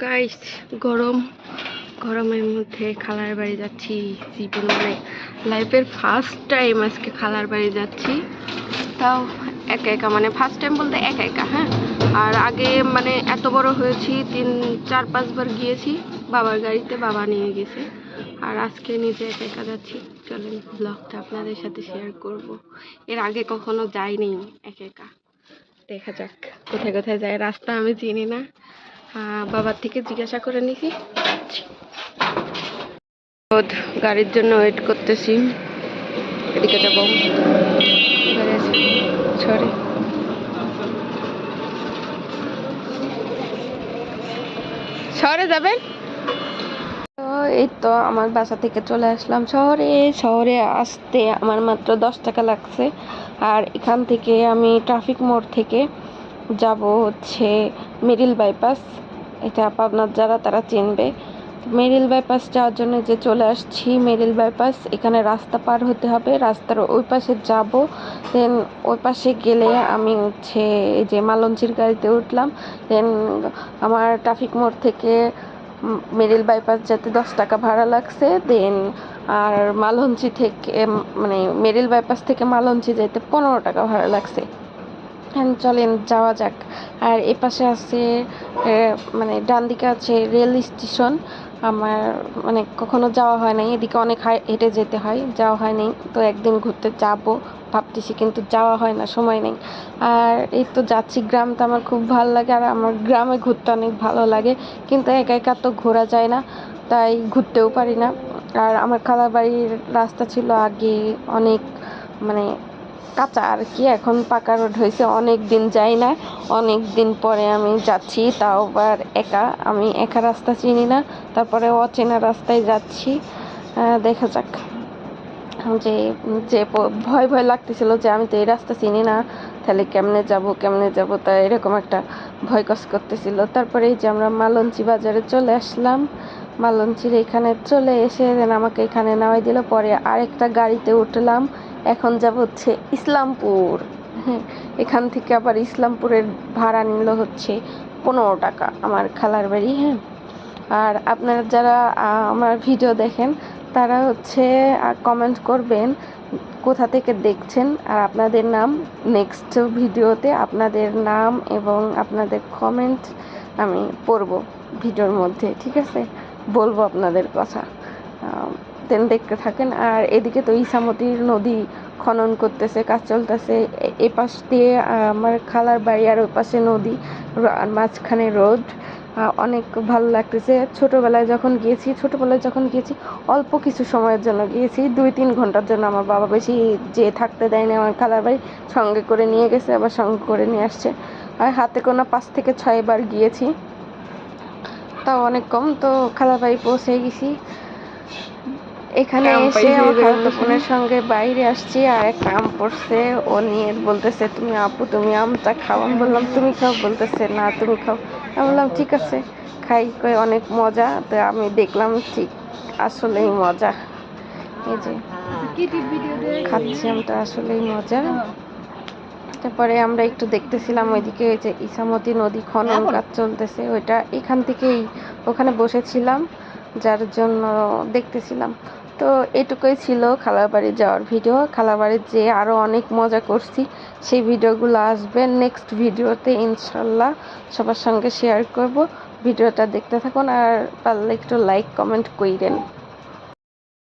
Guys গরম। গরমের মধ্যে খালার বাড়ি যাচ্ছি জীবন। মানে লাইফের ফার্স্ট টাইম আজকে খালার বাড়ি যাচ্ছি। তাও একা একা মানে ফার্স্ট টাইম বলতে একা একা হ্যাঁ? আর আগে মানে এত বড় হয়েছি, তিন, চার, পাঁচবার গিয়েছি, বাবার গাড়িতে বাবা নিয়ে গেছে। আর আজকে নিজে একা একা যাচ্ছি। চলেন ব্লগটা আপনাদের সাথে শেয়ার করব। এর আগে কখনো যাইনি একা একা। দেখা যাক, কোথায় কোথায় যায়। রাস্তা আমি চিনি না। বাবার থেকে জিজ্ঞাসা করে নিছি গাড়ির জন্য ওয়েট করতেছি। এদিকে যাব সরি। শহরে যাবেন? এই তো আমার বাসা থেকে চলে আসলাম শহরে। শহরে আসতে আমার মাত্র দশ টাকা লাগছে। আর এখান থেকে আমি ট্রাফিক মোড় থেকে যাব হচ্ছে মিডিল বাইপাস। এটা পাবনার যারা, তারা চিনবে। মেরিল বাইপাস যাওয়ার জন্য যে চলে আসছি, মেরিল বাইপাস, এখানে রাস্তা পার হতে হবে। রাস্তার ওই পাশে যাব। দেন ওই পাশে গেলে আমি হচ্ছে এই যে মালঞ্চির গাড়িতে উঠলাম। দেন আমার ট্রাফিক মোড় থেকে মেরিল বাইপাস যেতে দশ টাকা ভাড়া লাগছে। দেন আর মালঞ্চি থেকে মানে মেরিল বাইপাস থেকে মালঞ্চি যেতে পনেরো টাকা ভাড়া লাগছে। হ্যাঁ চলেন, যাওয়া যাক। আর এ পাশে আছে মানে ডান দিকে আছে রেল স্টেশন। আমার মানে কখনো যাওয়া হয় নাই, এদিকে অনেক হেঁটে যেতে হয়, যাওয়া হয় নাই। তো একদিন ঘুরতে যাব, ভাবতেছি কিন্তু যাওয়া হয় না, সময় নেই। আর এই তো যাচ্ছি গ্রামটা আমার খুব ভালো লাগে, আর আমার গ্রামে ঘুরতে অনেক ভালো লাগে। কিন্তু একা একা তো ঘোরা যায় না, তাই ঘুরতেও পারি না। আর আমার খালার বাড়ির রাস্তা ছিল আগে অনেক মানে কাঁচা আর কি, এখন পাকা রোড হয়েছে অনেক দিন যাই না। অনেক দিন পরে আমি যাচ্ছি, তাও আবার একা। আমি একা রাস্তা চিনি না, তারপরে অচেনা রাস্তায় যাচ্ছি। দেখা যাক। যে যে ভয় ভয় লাগতেছিল যে আমি তো এই রাস্তা চিনি না, তাহলে কেমনে যাব কেমনে যাব, তা এরকম একটা ভয় কাজ করতেছিল। তারপরে এই যে আমরা মালঞ্চি বাজারে চলে আসলাম। মালঞ্চির এখানে চলে এসে দেন আমাকে এখানে নামাই দিল, পরে আরেকটা গাড়িতে উঠলাম। এখন যাব হচ্ছে ইসলামপুর। এখান থেকে আবার ইসলামপুরের ভাড়া নিল হচ্ছে পনেরো টাকা আমার খালার বাড়ি হ্যাঁ আর আপনারা যারা আমার ভিডিও দেখেন, তারা হচ্ছে কমেন্ট করবেন কোথা থেকে দেখছেন আর আপনাদের নাম নেক্সট ভিডিওতে আপনাদের নাম এবং আপনাদের কমেন্ট আমি পড়ব ভিডিওর মধ্যে, ঠিক আছে? বলব আপনাদের কথা। দেন দেখতে থাকেন, আর এদিকে তো ইসামতির নদী খনন করতেছে, কাজ চলতেছে। এ- পাশ দিয়ে আমার খালার বাড়ি আর ওই পাশে নদী আর মাঝখানে রোড। অনেক ভালো লাগতেছে। ছোটোবেলায় যখন গিয়েছি, ছোটোবেলায় যখন গিয়েছি, অল্প কিছু সময়ের জন্য গিয়েছি। দুই তিন ঘণ্টার জন্য আমার বাবা বেশি যে থাকতে দেয়নি, আমার খালার বাড়ি সঙ্গে করে নিয়ে গেছে, আবার সঙ্গে করে নিয়ে আসছে। আর হাতে গোনা পাঁচ থেকে ছয় বার গিয়েছি। তাও অনেক কম, তো খালার বাড়ি পৌঁছে গেছি। এখানে এসে। বোনের সঙ্গে বাইরে আসছি আর একটা আম পড়ছে ও নিয়ে বলতেছে তুমি আপু তুমি আমটা খাও। আমি বললাম তুমি খাও? বলতেছে না তুমি খাও। আমি বললাম ঠিক আছে খাই। কই অনেক মজা। তো আমি দেখলাম ঠিক আসলেই মজা। এই যে খাচ্ছি আমটা আসলেই মজা। তারপরে আমরা একটু দেখতেছিলাম ওইদিকে ওই যে ইসামতি নদী খনন কাজ চলতেছে। ওইটা এখান থেকেই ওখানে বসেছিলাম। যার জন্য দেখতেছিলাম। তো এটুকুই ছিল খালাবাড়ি যাওয়ার ভিডিও। খালাবাড়ি যেয়ে আরও অনেক মজা করছি, সেই ভিডিওগুলো আসবে নেক্সট ভিডিওতে ইনশাল্লাহ। সবার সঙ্গে শেয়ার করব। ভিডিওটা দেখতে থাকুন আর পারলে একটু লাইক কমেন্ট কইরেন।